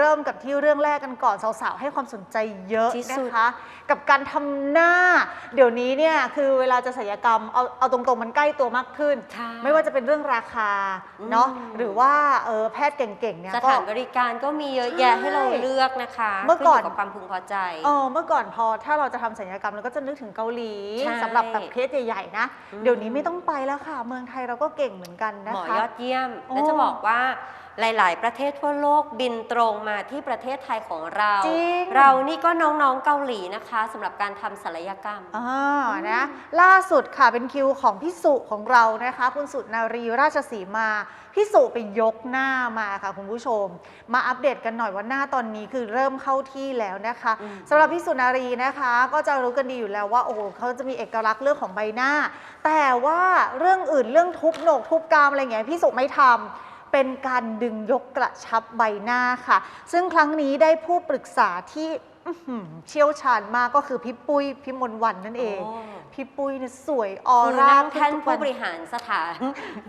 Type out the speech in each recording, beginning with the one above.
เริ่มกับที่เรื่องแรกกันก่อนสาวๆ ให้ความสนใจเยอะที่นะสุดคะ กับการทำหน้า เดี๋ยวนี้เนี่ยคือเวลาจะศัลยกรรมเอาเอาตรงๆมันใกล้ตัวมากขึ้นค่ะไม่ว่าจะเป็นเรื่องราคาอืมเนาะหรือว่าเออแพทย์เก่งๆเนี่ยสก็ถานบริการก็มีเยอะแยะใช่ให้เราเลือกนะคะ เมื่อก่อนขึ้ยู่กับความพึงพอใจเออเมื่อก่อนพอถ้าเราจะทำศัลยกรรมเราก็จะนึกถึงเกาหลีใช่สำหรับแบบเคสใหญ่ๆนะอืมเดี๋ยวนี้ไม่ต้องไปแล้วค่ะ เมืองไทยเราก็เก่งเหมือนกันนะหมอคะยอดเยี่ยมโอ้และจะบอกว่าหลาย ๆ ประเทศทั่วโลกบินตรงมาที่ประเทศไทยของเรา จริง เรานี่ก็น้องๆเกาหลีนะคะสำหรับการทำศัลยกรรม อ่านะล่าสุดค่ะเป็นคิวของพี่สุของเรานะคะ คุณสุนารีราชสีมาพี่สุไปยกหน้ามาค่ะคุณผู้ชม มาอัปเดตกันหน่อยว่าหน้าตอนนี้คือเริ่มเข้าที่แล้วนะคะอืม สำหรับพี่สุนารีนะคะ ก็จะรู้กันดีอยู่แล้วว่าโอ้โหเขาจะมีเอกลักษณ์เรื่องของใบหน้า แต่ว่าเรื่องอื่นเรื่องทุบโหนกทุบกรามอะไรอย่างเงี้ยพี่สุไม่ทำ เป็นการดึงยกกระชับใบหน้าค่ะ ซึ่งครั้งนี้ได้ผู้ปรึกษาที่อื้อหือเชี่ยวชาญมากก็คือพี่ปุ้ยพี่มนต์วันนั่นเองโพี่ปุ้ยเนี่ยสวยออคือร่านั่งท่านทุกผู้วับริหารสถาน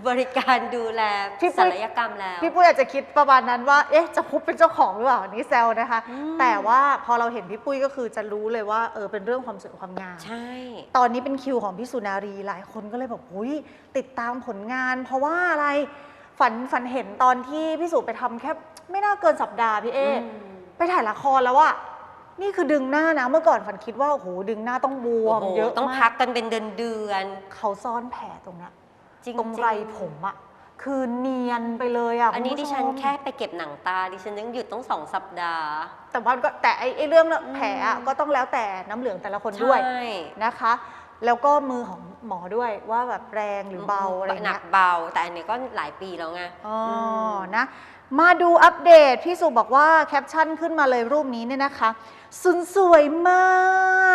บริการดูแลพี่ปุ้ศัยลยกรรมแล้ว พี่ปุ้ยอาจจะคิดประมาณนั้นว่า เอ๊ะจะคุบเป็นเจ้าของหรือเปล่าอันนี้แซวนะคะอืมแต่ว่าพอเราเห็นพี่ปุ้ยก็คือจะรู้เลยว่าเออเป็นเรื่องความสวยความงามใช่ ตอนนี้เป็นคิวของพี่สุนารีหลายคนก็เลยบอกอุ้ยติดตามผลงาน เพราะว่าอะไร ฝันฝันเห็นตอนที่พี่สุไปทำแค่ไม่น่าเกินสัปดาห์พี่เออืมไปถ่ายละครแล้วอะนี่คือดึงหน้านะเมื่อก่อนฝันคิดว่าโอ้โหดึงหน้าต้องบวมโอ้โหเยอะต้องมาพักกันเป็นเดือนเดือนเขาซ่อนแผลตรงเนี้ยๆจริงๆตรงไรผมอะคือเนียนไปเลยอะอันนี้คุณดิผู้ชฉันม แค่ไปเก็บหนังตา ดิฉันยังหยุดต้องสองสัปดาห์ แต่ว่าก็แต่ไอ้ไอ้เรื่องอืมแผลอะก็ต้องแล้วแต่น้ำเหลืองแต่ละคนด้วยใช่ นะคะ แล้วก็มือของหมอด้วยว่าแบบแรงหรือเบาอะไรหนัเงี้กยเบาแต่อันนี้ก็หลายปีแล้วไงอ๋ออมนะ มาดูอัปเดต พี่สุบอกว่าแคปชั่นขึ้นมาเลยรูปนี้เนี่ยนะคะสุนสวยมา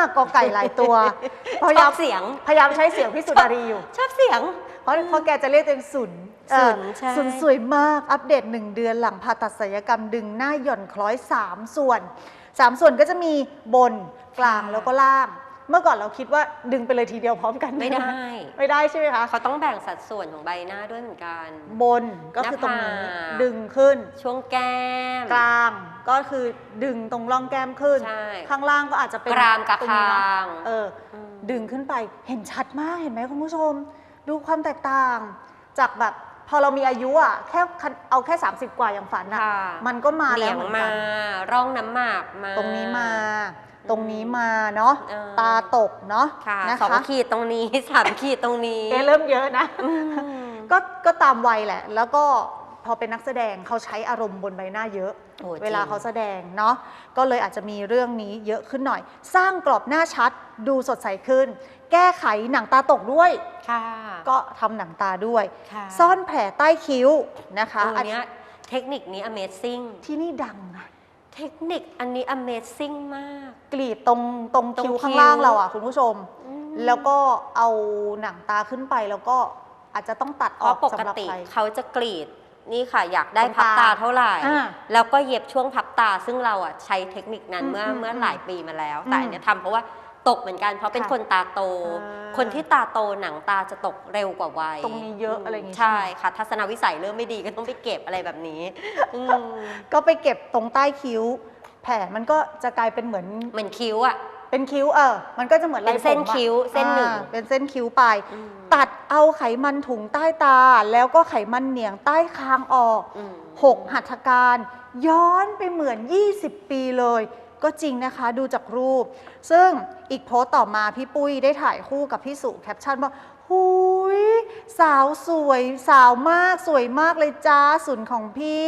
กกอไก่หลายตัวพชยายาอมบเสียง พยายามใช้เสียงพี่สุนารีอยู่ ชอบเสียง เพราะเพราะแกจะเรียกตัวเองสุนเออสุนใช่ สุนสวยมากอัปเดต 1 เดือนหลังผ่าตัดศัลยกรรมดึงหน้าหย่อนคล้อย 3 ส่วน 3 ส่วนก็จะมีบนกลางแล้วก็ล่าง เมื่อก่อนเราคิดว่าดึงไปเลยทีเดียวพร้อมกันไม่ได้ ไม่ได้ใช่ไหมคะเขาต้องแบ่งสัดส่วนของใบหน้าด้วยเหมือนกัน บนก็คือตรงนี้หน้าผากดึงขึ้น ช่วงแก้มกลางก็คือดึงตรงร่องแก้มขึ้นใช่ข้างล่างก็อาจจะเป็นกรามกับตรงนี้เนอะคางเอออืมดึงขึ้นไปเห็นชัดมากเห็นไหมคุณผู้ชม ดูความแตกต่างจากแบบ พอเรามีอายุอะแค่คันเอาแค่ 30 กว่าอย่างฝันอะค่ะมันก็มาเหแล้ลีวยงเหมือนมากันร่องน้ำหมากมาตรงนี้มา ตรงนี้มาเนาะเออตาตกเนาะค่ะนะสองคะขีดตรงนี้สามขีดตรงนี้เอ๊ะเริ่มเยอะนะอืมก็ก็ตามวัยแหละ แล้วก็พ อเป็นนักแสดงเขาใช้อารมณ์บนใบหน้าเยอะ โอ้จริง เวลาเขาแสดงเนาะก็เลยอาจจะมีเรื่องนี้เยอะขึ้นหน่อย สร้างกรอบหน้าชัดดูสดใสขึ้น แก้ไขหนังตาตกด้วย ค่ะก็ทำหนังตาด้วย ค่ะซ่อนแผลใต้คิ้วนะคะเอออันเนี้ยเทคนิคนี้ amazing ที่นี่ดังนะเทคนิคอันนี้ amazing มาก กรีดตรงตรงตรงคิ้วคิ้วข้างล่างเราอะคุณผู้ชม อืมแล้วก็เอาหนังตาขึ้นไปแล้วก็อาจจะต้องตัดเพออกราะปกสำหรับติใคร เขาจะกรีด นี่ค่ะอยากได้ตรงพับตาตาเท่าไหร่ อ่าแล้วก็เย็บช่วงพับตา ซึ่งเราอะใช้เทคนิคนั้นอืมเมื่ออืมเมื่ออืมหลายปีมาแล้ว แต่อืมอันเนี้ยทำเพราะว่าตกเหมือนกันเพราะเป็นค่ะคนตาโต อ่าคนที่ตาโตหนังตาจะตกเร็วกว่าวัยตรงนี้เยอะอะไรอย่างงี้ใช่ใช่ไหม ค่ะ ทัศนวิสัยเริ่มไม่ดีก็ต้องไปเก็บอะไรแบบนี้อืมก็ไปเก็บตรงใต้คิ้ว แผลมันก็จะกลายเป็นเหมือน เหมือนคิ้วอะ เป็นคิ้วเออ มันก็จะเหมือนเป็นลายผมเส้นอะคิ้วเส้นหนึ่ง อ่าเป็นเส้นคิ้วไป อืมตัดเอาไขมันถุงใต้ตา แล้วก็ไขมันเหนียงใต้คางออก อืมหกหัตถการย้อนไปเหมือน 20 ปีเลย ก็จริงนะคะดูจากรูป ซึ่งอีกโพสต์ต่อมาพี่ปุ้ยได้ถ่ายคู่กับพี่สุแคปชั่นว่าหุยสาวสวยสาวมากสวยมากเลยจ้าศูนย์ของพี่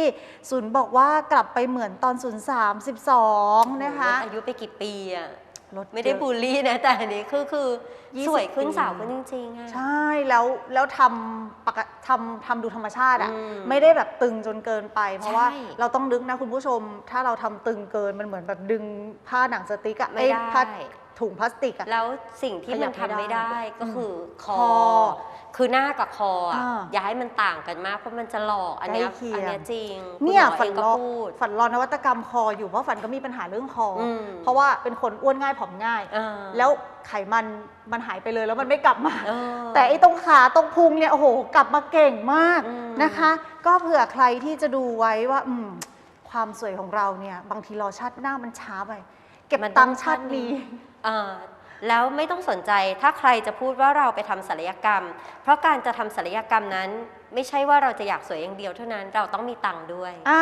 ศูนย์บอกว่ากลับไปเหมือนตอนศูนย์สามสิบสองนะคะ ลดอายุไปกี่ปีอะ ลดไม่ได้เยอะบูลลี่นะ แต่อันนี้คือคือยี่สิบสวยขึ้นปีสาวขึ้นจริงๆอะ ใช่แล้วแล้วทำปกติทำทำดูธรรมชาติอะอืมไม่ได้แบบตึงจนเกินไป เพราะว่าใช่เราต้องนึกนะคุณผู้ชม ถ้าเราทำตึงเกินมันเหมือนแบบดึงผ้าหนังสติ๊กอะไม่เอ้ยได้ผ้า ถุงพลาสติกอะ แล้วสิ่งที่มันขยับทำไม่ไม่ได้ได้ก็คือคอคอ คือหน้ากับคออะอ่าอย่าให้มันต่างกันมากเพราะมันจะหลอกอันเนี้ยใกล้เคียง อันเนี้ยจริงเนี่ยคุณหมอฝัเอนงก็รอพูด ฝันรอนวัตกรรมคออยู่เพราะฝันก็มีปัญหาเรื่องคออม เพราะว่าเป็นคนอ้วนง่ายผอมง่าย อ่าแล้วไขมันมันหายไปเลยแล้วมันไม่กลับมา เออ แต่ไอ้ตรงขาตรงพุงเนี่ยโอ้โห กลับมาเก่งมากอืม นะคะ ก็เผื่อใครที่จะดูไว้ว่าอืมคความสวยของเราเนี่ย บางทีรอชาติหน้ามันช้าไป เก็บมันต้ตัองงค์ชาตินี้เอ่อ แล้วไม่ต้องสนใจถ้าใครจะพูดว่าเราไปทำศัลยกรรม เพราะการจะทำศัลยกรรมนั้น ไม่ใช่ว่าเราจะอยากสวยอย่างเดียวเท่านั้นเราต้องมีตังค์ด้วยอ่า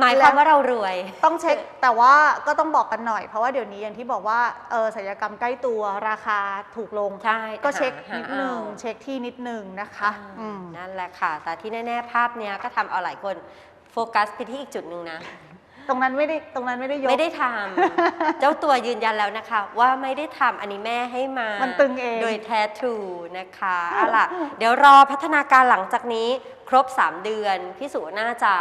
หมายความว่าเรารวย ต้องเช็คแต่ว่าก็ต้องบอกกันหน่อยเพราะว่าเดี๋ยวนี้อย่างที่บอกว่าเออศัลยกรรมใกล้ตัวราคาถูกลงใช่ก็เช็คหานิดนึงเอาเช็คที่นิดนึงนะคะอ่าอืมนั่นแหละค่ะ แต่ที่แน่ๆภาพเนี้ยก็ทำเอาหลายคนโฟกัสไปที่อีกจุดหนึ่งนะ ตรงนั้นไม่ได้ตรงนั้นไม่ได้ยก ไม่ได้ทำ เจ้าตัวยืนยันแล้วนะคะ ว่าไม่ได้ทำอันนี้แม่ให้มา มันตึงเอง โดยแท้ทรูนะคะเอาล่ะ เดี๋ยวรอพัฒนาการหลังจากนี้ครบ 3 เดือน พี่สุน่าจะ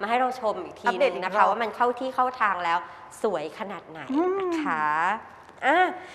มาให้เราชมอีกทีอัปหเดนึตงอีกนะรคะอบว่ามันเข้าที่เข้าทางแล้วสวยขนาดไหนอืมนะคะอะ